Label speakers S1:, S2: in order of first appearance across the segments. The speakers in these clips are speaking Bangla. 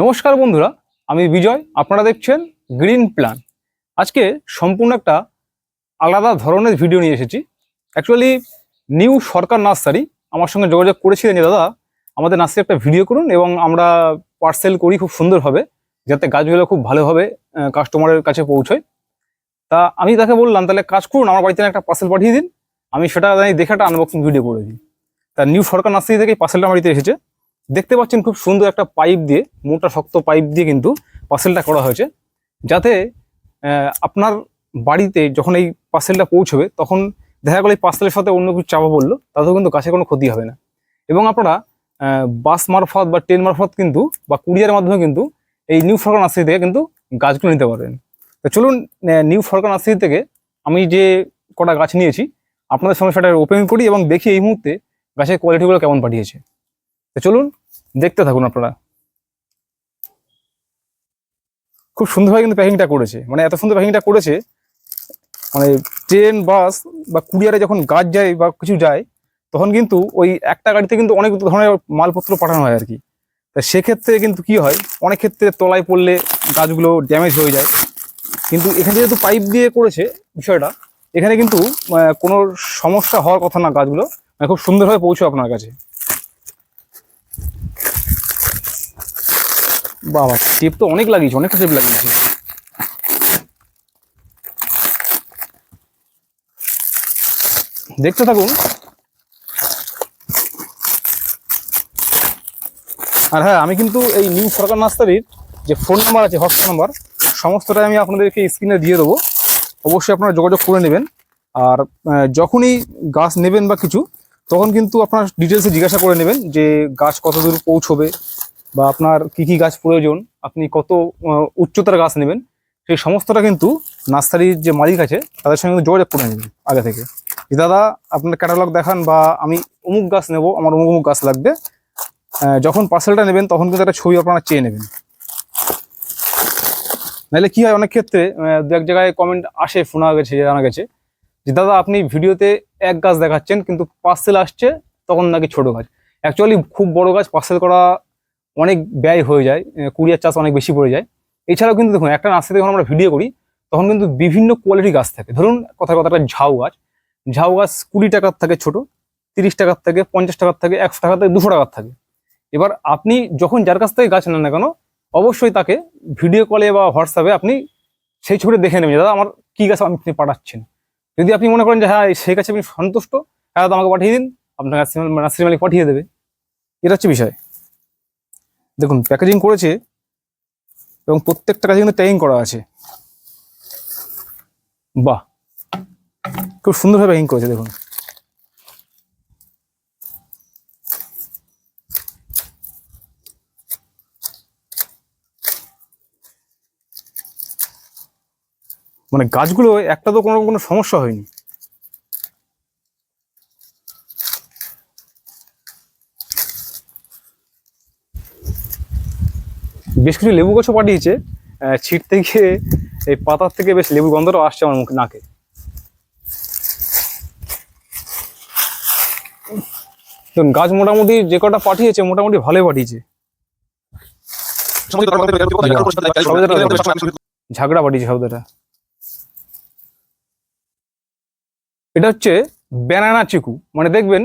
S1: নমস্কার বন্ধুরা আমি বিজয় আপনারা দেখছেন গ্রিন প্ল্যান আজকে সম্পূর্ণ একটা আলাদা ধরনের ভিডিও নিয়ে এসেছি অ্যাকচুয়ালি নিউ সরকার নার্সারি আমার সঙ্গে যোগাযোগ করেছিলেন যে দাদা আমাদের নার্সারি একটা ভিডিও করুন এবং আমরা পার্সেল করি খুব সুন্দরভাবে যাতে গাছগুলো খুব ভালোভাবে কাস্টমারের কাছে পৌঁছয় তা আমি তাকে বললাম তাহলে কাজ করুন আমার বাড়িতে একটা পার্সেল পাঠিয়ে দিন আমি সেটা দেখে একটা আনবক্সিং ভিডিও করে দিই তা নিউ সরকার নার্সারি থেকে পার্সেলটা আমার এসেছে দেখতে পাচ্ছেন খুব সুন্দর একটা পাইপ দিয়ে মোটা শক্ত পাইপ দিয়ে কিন্তু পার্সেলটা করা হয়েছে যাতে আপনার বাড়িতে যখন এই পার্সেলটা পৌঁছবে তখন দেখা গেল এই পার্সেলের সাথে অন্য কিছু চাপা পড়লো তাতেও কিন্তু গাছে কোনো ক্ষতি হবে না এবং আপনারা বাস মারফত বা ট্রেন মারফত কিন্তু বা কুরিয়ারের মাধ্যমে কিন্তু এই নিউ ফরকান আসি থেকে কিন্তু গাছগুলো নিতে পারবেন তো চলুন নিউ ফরকান আসি থেকে আমি যে কটা গাছ নিয়েছি আপনাদের সঙ্গে সেটা ওপেন করি এবং দেখি এই মুহূর্তে গাছের কোয়ালিটিগুলো কেমন পাঠিয়েছে তো চলুন দেখতে থাকুন আপনারা খুব সুন্দরভাবে কিন্তু প্যাকিংটা করেছে মানে এত সুন্দর প্যাকিংটা করেছে মানে ট্রেন বাস বা কুরিয়ারে যখন গাছ যায় বা কিছু যায় তখন কিন্তু ওই একটা গাড়িতে কিন্তু অনেক ধরনের মালপত্র পাঠানো হয় আর কি তা সেক্ষেত্রে কিন্তু কি হয় অনেক ক্ষেত্রে তলায় পড়লে গাছগুলো ড্যামেজ হয়ে যায় কিন্তু এখানে যেহেতু পাইপ দিয়ে করেছে বিষয়টা এখানে কিন্তু কোনো সমস্যা হওয়ার কথা না গাছগুলো মানে খুব সুন্দরভাবে পৌঁছো আপনার কাছে বাবা টেপ তো অনেক লাগিয়েছে অনেকটা টেপ লাগিয়েছে দেখতে থাকুন আর হ্যাঁ আমি কিন্তু এই নিউ সরকার নাস্তারির যে ফোন নাম্বার আছে হোয়াটসঅ্যাপ নাম্বার সমস্তটাই আমি আপনাদেরকে স্ক্রিনে দিয়ে দেবো অবশ্যই আপনারা যোগাযোগ করে নেবেন আর যখনই গাছ নেবেন বা কিছু তখন কিন্তু আপনার ডিটেলসে জিজ্ঞাসা করে নেবেন যে গাছ কতদূর পৌঁছবে বা আপনার কি কি গাছ প্রয়োজন আপনি কত উচ্চতার গাছ নেবেন সেই সমস্তটা কিন্তু নার্সারির যে মালিক আছে তাদের সঙ্গে কিন্তু যোগাযোগ করে নেবেন আগে থেকে যে দাদা আপনার ক্যাটালগ দেখান বা আমি অমুক গাছ নেব আমার অমুক অমুক গাছ লাগবে যখন পার্সেলটা নেবেন তখন কিন্তু একটা ছবি আপনারা চেয়ে নেবেন নাহলে কী হয় অনেক ক্ষেত্রে দু এক জায়গায় কমেন্ট আসে শোনা গেছে জানা গেছে যে দাদা আপনি ভিডিওতে এক গাছ দেখাচ্ছেন কিন্তু পার্সেল আসছে তখন নাকি ছোট গাছ অ্যাকচুয়ালি খুব বড় গাছ পার্সেল করা অনেক ব্যয় হয়ে যায় কুরিয়ার চাষ অনেক বেশি পড়ে যায় এছাড়াও কিন্তু দেখুন একটা নার্সারি যখন আমরা ভিডিও করি তখন কিন্তু বিভিন্ন কোয়ালিটি গাছ থাকে ধরুন কথার কথাটা ঝাউ গাছ ঝাউ গাছ কুড়ি টাকার থাকে ছোট তিরিশ টাকার থাকে পঞ্চাশ টাকার থাকে একশো টাকার থাকে দুশো টাকার থাকে এবার আপনি যখন যার কাছ থেকে গাছ নেন না কেন অবশ্যই তাকে ভিডিও কলে বা হোয়াটসঅ্যাপে আপনি সেই ছবিটা দেখে নেবেন দাদা আমার কী গাছ আপনি পাঠাচ্ছেন যদি আপনি মনে করেন যে হ্যাঁ সেই গাছে আপনি সন্তুষ্ট হ্যাঁ দাদা আমাকে পাঠিয়ে দিন আপনার নার্সিং মালিক পাঠিয়ে দেবে এটা হচ্ছে বিষয় দেখুন প্যাকেজিং করেছে এবং প্রত্যেকটা কাজে কিন্তু ট্যাগিং করা আছে বাহ খুব সুন্দরভাবে প্যাকিং করেছে দেখুন মানে গাছগুলো একটা তো কোনো কোনো সমস্যা হয়নি বেশ কিছু লেবু গাছও পাঠিয়েছে ছিটতে গিয়ে এই পাতার থেকে বেশ লেবু গন্ধটাও আসছে আমার মুখে নাকে তো গাছ মোটামুটি যে কটা পাঠিয়েছে মোটামুটি ভালোই পাঠিয়েছে ঝাগড়া পাঠিয়েছে শব্দটা এটা হচ্ছে ব্যানানা চিকু মানে দেখবেন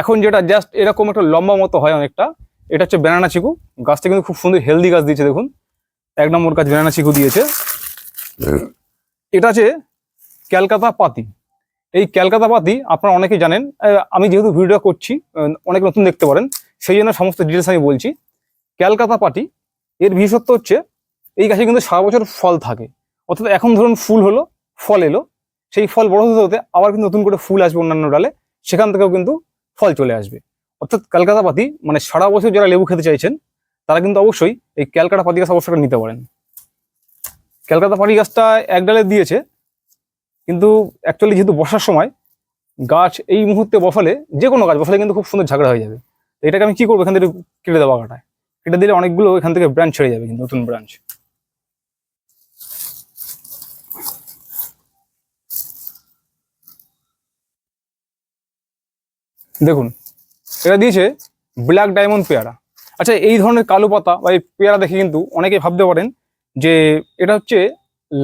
S1: এখন যেটা জাস্ট এরকম একটা লম্বা মতো হয় অনেকটা এটা হচ্ছে বেনানা চিকু গাছটা কিন্তু খুব সুন্দর হেলদি গাছ দিয়েছে দেখুন এক নম্বর গাছ বেনানা চিকু দিয়েছে এটা আছে ক্যালকাতা পাতি এই ক্যালকাতা পাতি আপনারা অনেকে জানেন আমি যেহেতু ভিডিওটা করছি অনেক নতুন দেখতে পারেন সেই জন্য সমস্ত ডিটেলস আমি বলছি ক্যালকাতা পাটি এর বিশেষত্ব হচ্ছে এই গাছে কিন্তু সারা বছর ফল থাকে অর্থাৎ এখন ধরুন ফুল হলো ফল এলো সেই ফল বড় হতে হতে আবার কিন্তু নতুন করে ফুল আসবে অন্যান্য ডালে সেখান থেকেও কিন্তু ফল চলে আসবে অর্থাৎ ক্যালকাতা পাতি মানে সারা বছর যারা লেবু খেতে চাইছেন তারা কিন্তু অবশ্যই এই ক্যালকাটা পাতি গাছ অবশ্যই নিতে পারেন ক্যালকাতা পাতি গাছটা এক ডালে দিয়েছে কিন্তু অ্যাকচুয়ালি যেহেতু বসার সময় গাছ এই মুহূর্তে বসালে যে কোনো গাছ বসালে কিন্তু খুব সুন্দর ঝাগড়া হয়ে যাবে এটাকে আমি কি করবো এখান থেকে কেটে দেবো কাটায় কেটে দিলে অনেকগুলো এখান থেকে ব্রাঞ্চ ছেড়ে যাবে কিন্তু নতুন ব্রাঞ্চ দেখুন এটা দিয়েছে ব্ল্যাক ডায়মন্ড পেয়ারা আচ্ছা এই ধরনের কালো পাতা বা এই পেয়ারা দেখে কিন্তু অনেকে ভাবতে পারেন যে এটা হচ্ছে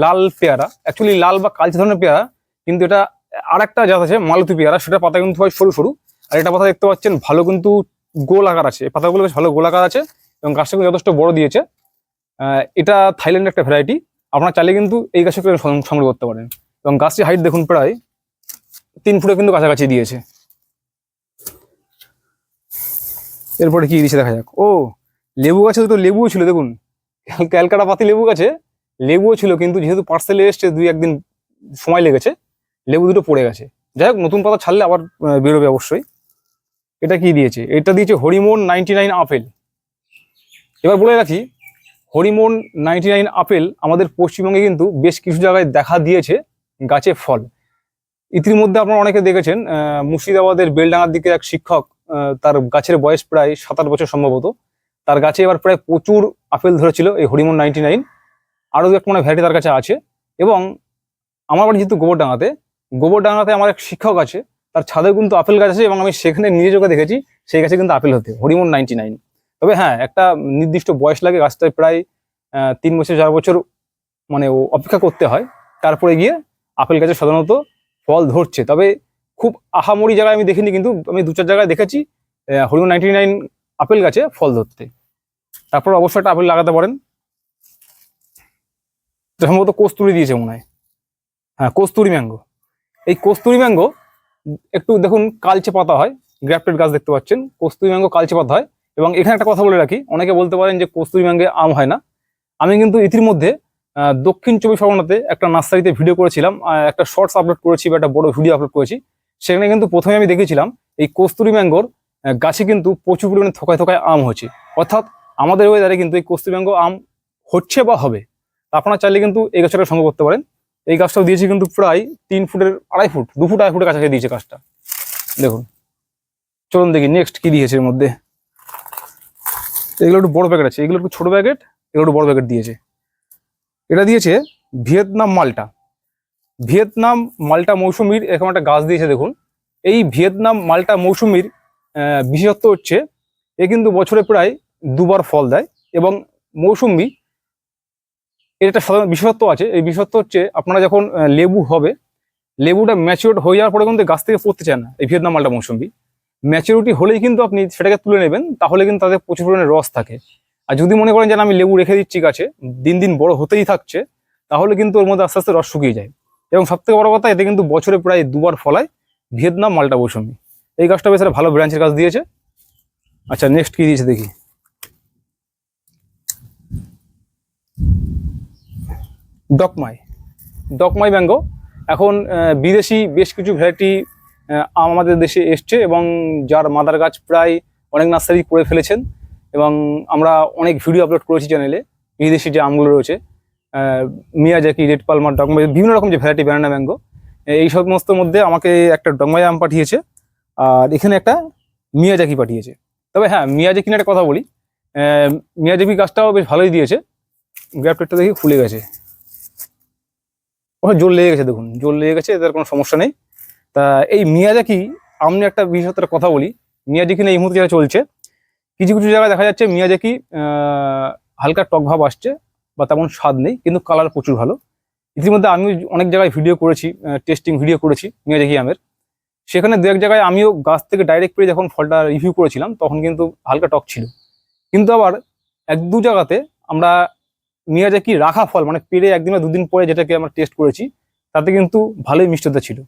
S1: লাল পেয়ারা অ্যাকচুয়ালি লাল বা কালচে ধরনের পেয়ারা কিন্তু এটা আর একটা জাত আছে মালতি পেয়ারা সেটা পাতা কিন্তু হয় সরু সরু আর এটা পাতা দেখতে পাচ্ছেন ভালো কিন্তু গোল আকার আছে পাতাগুলো বেশ ভালো গোল আকার আছে এবং গাছটা কিন্তু যথেষ্ট বড় দিয়েছে এটা থাইল্যান্ডের একটা ভ্যারাইটি আপনারা চাইলে কিন্তু এই গাছকে সংগ্রহ করতে পারেন এবং গাছটি হাইট দেখুন প্রায় তিন ফুটে কিন্তু কাছাকাছি দিয়েছে এরপরে কি দিচ্ছে দেখা যাক ও লেবু গাছে তো লেবুও ছিল দেখুন ক্যালকাটা পাতি লেবু গাছে লেবুও ছিল কিন্তু যেহেতু পার্সেলে এসছে দুই একদিন সময় লেগেছে লেবু দুটো পড়ে গেছে যাই হোক নতুন পাতা ছাড়লে আবার বেরোবে অবশ্যই এটা কি দিয়েছে এটা দিয়েছে হরিমোন নাইনটি নাইন আপেল এবার বলে রাখি হরিমোন নাইনটি নাইন আপেল আমাদের পশ্চিমবঙ্গে কিন্তু বেশ কিছু জায়গায় দেখা দিয়েছে গাছে ফল ইতিমধ্যে আপনারা অনেকে দেখেছেন মুর্শিদাবাদের বেলডাঙার দিকে এক শিক্ষক তার গাছের বয়স প্রায় সাত আট বছর সম্ভবত তার গাছে এবার প্রায় প্রচুর আপেল ধরেছিল এই হরিমন নাইনটি নাইন আরও এক একটা ভ্যারাইটি তার কাছে আছে এবং আমার বাড়ি যেহেতু গোবরডাঙাতে গোবরডাঙাতে আমার এক শিক্ষক আছে তার ছাদে কিন্তু আপেল গাছ আছে এবং আমি সেখানে নিজে চোখে দেখেছি সেই গাছে কিন্তু আপেল হতে হরিমন নাইনটি নাইন তবে হ্যাঁ একটা নির্দিষ্ট বয়স লাগে গাছটায় প্রায় তিন বছর চার বছর মানে অপেক্ষা করতে হয় তারপরে গিয়ে আপেল গাছে সাধারণত ফল ধরছে তবে খুব আহামরি জায়গায় আমি দেখিনি কিন্তু আমি দু চার জায়গায় দেখেছি হরিম নাইনটি নাইন আপেল গাছে ফল ধরতে তারপর অবশ্যই একটা আপেল লাগাতে পারেন সম্ভবত কস্তুরি দিয়েছে মনে হয় হ্যাঁ কস্তুরি ম্যাঙ্গো এই কস্তুরি ম্যাঙ্গো একটু দেখুন কালচে পাতা হয় গ্র্যাফটেড গাছ দেখতে পাচ্ছেন কস্তুরি ম্যাঙ্গো কালচে পাতা হয় এবং এখানে একটা কথা বলে রাখি অনেকে বলতে পারেন যে কস্তুরি ম্যাঙ্গে আম হয় না আমি কিন্তু ইতিমধ্যে দক্ষিণ চব্বিশ পরগনাতে একটা নার্সারিতে ভিডিও করেছিলাম একটা শর্টস আপলোড করেছি বা একটা বড় ভিডিও আপলোড করেছি সেখানে কিন্তু প্রথমে আমি দেখেছিলাম এই কস্তুরি ম্যাঙ্গোর গাছে কিন্তু প্রচুর পরিমাণে থোকায় থোকায় আম হচ্ছে অর্থাৎ আমাদের ওয়েদারে কিন্তু এই কস্তুরি ম্যাঙ্গো আম হচ্ছে বা হবে আপনারা চাইলে কিন্তু এই গাছটা সংগ্রহ করতে পারেন এই গাছটাও দিয়েছি কিন্তু প্রায় তিন ফুটের আড়াই ফুট দু ফুট আড়াই ফুটের দিয়েছে গাছটা দেখুন চলুন দেখি নেক্সট কি দিয়েছে এর মধ্যে এগুলো একটু বড় প্যাকেট আছে এগুলো একটু ছোটো প্যাকেট এগুলো একটু বড় প্যাকেট দিয়েছে এটা দিয়েছে ভিয়েতনাম মালটা ভিয়েতনাম মাল্টা মৌসুমির এরকম একটা গাছ দিয়েছে দেখুন এই ভিয়েতনাম মাল্টা মৌসুমির বিশেষত্ব হচ্ছে এ কিন্তু বছরে প্রায় দুবার ফল দেয় এবং মৌসুমি এর একটা সাধারণ বিশেষত্ব আছে এই বিশেষত্ব হচ্ছে আপনারা যখন লেবু হবে লেবুটা ম্যাচিওর হয়ে যাওয়ার পরে কিন্তু গাছ থেকে পড়তে চায় না এই ভিয়েতনাম মাল্টা মৌসুমি ম্যাচিউরিটি হলেই কিন্তু আপনি সেটাকে তুলে নেবেন তাহলে কিন্তু তাদের প্রচুর পরিমাণে রস থাকে আর যদি মনে করেন যে আমি লেবু রেখে দিচ্ছি গাছে দিন দিন বড় হতেই থাকছে তাহলে কিন্তু ওর মধ্যে আস্তে আস্তে রস শুকিয়ে যায় এবং সবথেকে বড় কথা এতে কিন্তু বছরে প্রায় দুবার ফলায় ভিয়েতনাম মালটা মৌসুমি এই গাছটা বেশ ভালো ব্রাঞ্চের গাছ দিয়েছে আচ্ছা নেক্সট কি দিয়েছে দেখি ডকমাই ডকমাই ব্যাঙ্গো এখন বিদেশি বেশ কিছু ভ্যারাইটি আমাদের দেশে এসছে এবং যার মাদার গাছ প্রায় অনেক নার্সারি করে ফেলেছেন এবং আমরা অনেক ভিডিও আপলোড করেছি চ্যানেলে বিদেশি যে আমগুলো রয়েছে মিয়াজাকি রেড পালমার ডংমাই বিভিন্ন রকম যে ভ্যারাইটি ব্যানানা ম্যাঙ্গো এই সমস্তর মধ্যে আমাকে একটা ডগমাই আম পাঠিয়েছে আর এখানে একটা মিয়াজাকি পাঠিয়েছে তবে হ্যাঁ মিয়াজাকি নিয়ে একটা কথা বলি মিয়াজাকি গাছটাও বেশ ভালোই দিয়েছে গ্যাপটেটটা দেখি খুলে গেছে ওখানে জোর লেগে গেছে দেখুন জোর লেগে গেছে এদের কোনো সমস্যা নেই তা এই মিয়াজাকি আমি একটা বিশেষত্বের কথা বলি মিয়াজাকি নিয়ে এই মুহূর্তে চলছে কিছু কিছু জায়গায় দেখা যাচ্ছে মিয়াজাকি হালকা টক ভাব আসছে বা তেমন স্বাদ নেই কিন্তু কালার প্রচুর ভালো ইতিমধ্যে আমিও অনেক জায়গায় ভিডিও করেছি টেস্টিং ভিডিও করেছি মিয়াজাকি আমের সেখানে দু এক জায়গায় আমিও গাছ থেকে ডাইরেক্ট পেয়ে যখন ফলটা রিভিউ করেছিলাম তখন কিন্তু হালকা টক ছিল কিন্তু আবার এক দু জায়গাতে আমরা মিয়াজাকি রাখা ফল মানে পেরে একদিন বা দুদিন পরে যেটাকে আমরা টেস্ট করেছি তাতে কিন্তু ভালোই মিষ্টতা ছিল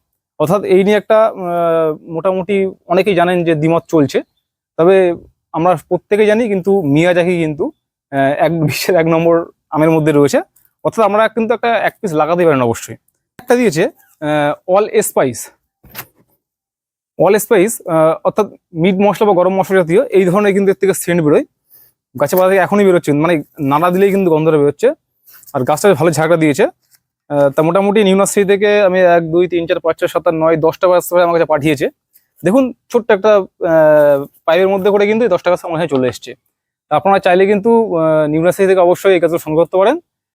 S1: অর্থাৎ এই নিয়ে একটা মোটামুটি অনেকেই জানেন যে দ্বিমত চলছে তবে আমরা প্রত্যেকে জানি কিন্তু মিয়াজাকি কিন্তু এক বিশ্বের এক নম্বর আমের মধ্যে রয়েছে অর্থাৎ আমরা কিন্তু একটা এক পিস লাগাতে পারেন অবশ্যই একটা দিয়েছে অল স্পাইস অল স্পাইস অর্থাৎ মিট মশলা বা গরম মশলা জাতীয় এই ধরনের কিন্তু এর থেকে সেন্ট বেরোয় গাছে পাতা থেকে এখনই বেরোচ্ছে মানে নাড়া দিলেই কিন্তু গন্ধটা বেরোচ্ছে আর গাছটা ভালো ঝাঁকড়া দিয়েছে তা মোটামুটি নিউনার্সিটি থেকে আমি এক দুই তিন চার পাঁচ ছয় সাত আট নয় দশটা গাছ আমার কাছে পাঠিয়েছে দেখুন ছোট্ট একটা পাইপের মধ্যে করে কিন্তু দশটা গাছ আমার চলে এসছে আপনারা চাইলে কিন্তু নিউরাসি থেকে অবশ্যই এই কাজটা সংগ্রহ করতে পারেন